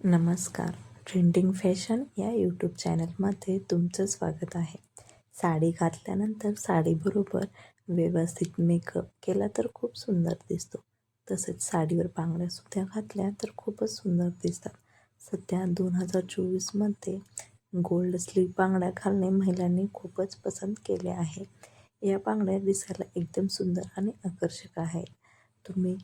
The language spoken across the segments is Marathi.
नमस्कार. ट्रेंडिंग फॅशन या यूट्यूब चॅनलमध्ये तुमचं स्वागत आहे. साडी घातल्यानंतर साडीबरोबर व्यवस्थित मेकअप केला तर खूप सुंदर दिसतो. तसेच साडीवर बांगड्यासुद्धा घातल्या तर खूपच सुंदर दिसतात. सध्या दोन हजार चोवीसमध्ये गोल्ड स्लीव बांगड्या घालणे महिलांनी खूपच पसंत केले आहे. या बांगड्या दिसायला एकदम सुंदर आणि आकर्षक आहेत तुम्ही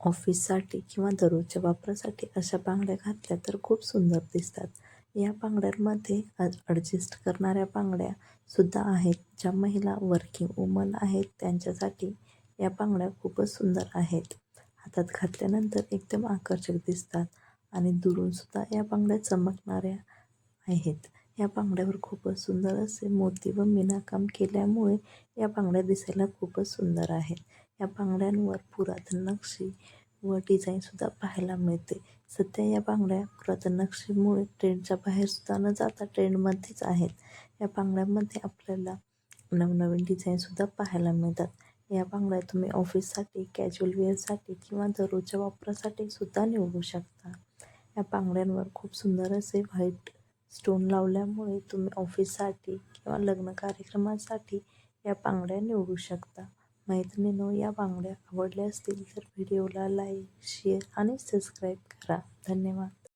ऑफिससाठी किंवा दररोजच्या वापरासाठी अशा बांगड्या घातल्या तर खूप सुंदर दिसतात. या बांगड्यांमध्ये ॲडजस्ट करणाऱ्या बांगड्यासुद्धा आहेत. ज्या महिला वर्किंग वुमन आहेत त्यांच्यासाठी या बांगड्या खूपच सुंदर आहेत. हातात घातल्यानंतर एकदम आकर्षक दिसतात आणि दुरूनसुद्धा या बांगड्या चमकणाऱ्या आहेत. या बांगड्यावर खूपच सुंदर असे मोती व मीनाकाम केल्यामुळे या बांगड्या दिसायला खूपच सुंदर आहेत. या बांगड्यांवर पुरातन नक्षी व डिझाईनसुद्धा पाहायला मिळते. सध्या या बांगड्या पुरातन नक्षीमुळे ट्रेंडच्या बाहेरसुद्धा न जाता ट्रेंडमध्येच आहेत. या बांगड्यांमध्ये आपल्याला नवनवीन डिझाईनसुद्धा पाहायला मिळतात. या बांगड्या तुम्ही ऑफिससाठी कॅज्युअल वेअरसाठी किंवा दररोजच्या वापरासाठी सुद्धा निवडू शकता. या बांगड्यांवर खूप सुंदर असे व्हाईट स्टोन लावल्यामुळे तुम्ही ऑफिससाठी किंवा लग्न कार्यक्रमासाठी या बांगड्या निवडू शकता. मैत्रिणींनो या बांगड्या आवडल्या असतील तर व्हिडिओला लाईक शेअर आणि सबस्क्राईब करा. धन्यवाद.